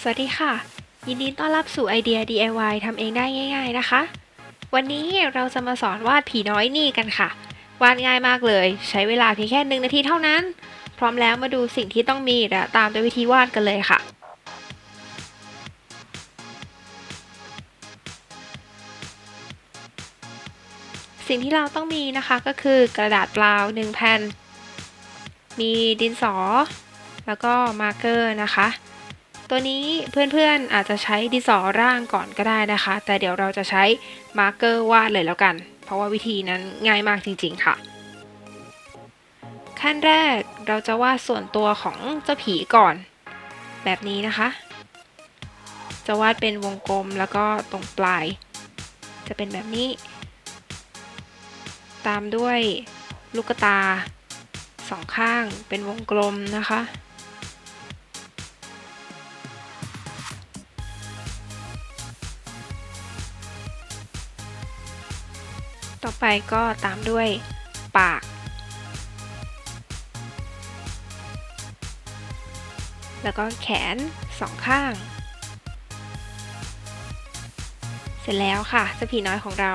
สวัสดีค่ะ ยินดีต้อนรับสู่ไอเดีย DIY ทำเองได้ง่าย ๆนะคะ วันนี้เราจะมาสอนวาดผีน้อยนี่กันค่ะ วาดง่ายมากเลย ใช้เวลาเพียงแค่หนึ่งนาทีเท่านั้น พร้อมแล้วมาดูสิ่งที่ต้องมีและตามด้วยวิธีวาดกันเลยค่ะ สิ่งที่เราต้องมีนะคะก็คือกระดาษเปล่า1แผ่นมีดินสอ แล้วก็มาร์กเกอร์นะคะ ตัวนี้เพื่อนๆอาจจะใช้ดินสอร่างก่อนก็ได้นะคะ แต่เดี๋ยวเราจะใช้มาร์กเกอร์วาดเลยแล้วกัน เพราะว่าวิธีนั้นง่ายมากจริงๆค่ะ ขั้นแรกเราจะวาดส่วนตัวของเจ้าผีก่อน แบบนี้นะคะ จะวาดเป็นวงกลมแล้วก็ตรงปลาย จะเป็นแบบนี้ ตามด้วยลูกตาสองข้างเป็นวงกลมนะคะ ต่อไปก็ตามด้วยปาก แล้วก็แขนสองข้าง เสร็จแล้วค่ะเจ้าผีน้อยของเรา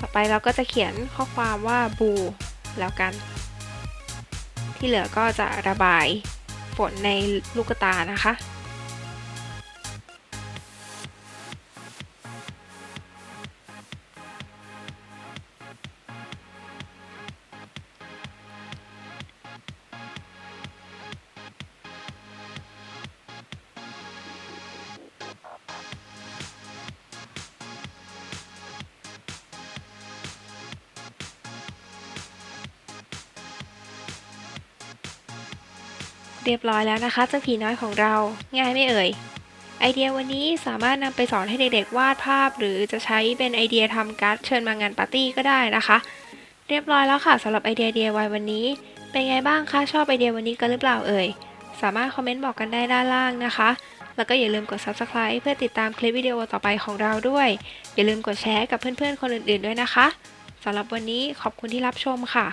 ต่อไปเราก็จะเขียนข้อความว่าบูแล้วกัน ที่เหลือก็จะระบายฝนในลูกตานะคะ เรียบร้อยแล้วนะคะเจ้าผีน้อยของเราง่ายไม่เอ่ย ไอเดียวันนี้สามารถนำไปสอนให้เด็กๆวาดภาพ หรือจะใช้เป็นไอเดียทำการ์ดเชิญมางานปาร์ตี้ก็ได้นะคะ เรียบร้อยแล้วค่ะสำหรับไอเดีย DIY วันนี้ เป็นไงบ้างคะชอบไอเดียวันนี้กันหรือเปล่าเอ่ยสามารถคอมเมนต์บอกกันได้ด้านล่างนะคะ แล้วก็อย่าลืมกด subscribe เพื่อติดตามคลิปวิดีโอต่อไปของเราด้วย อย่าลืมกดแชร์กับเพื่อนๆคนอื่นๆด้วยนะคะสำหรับวันนี้ขอบคุณที่รับชมค่ะ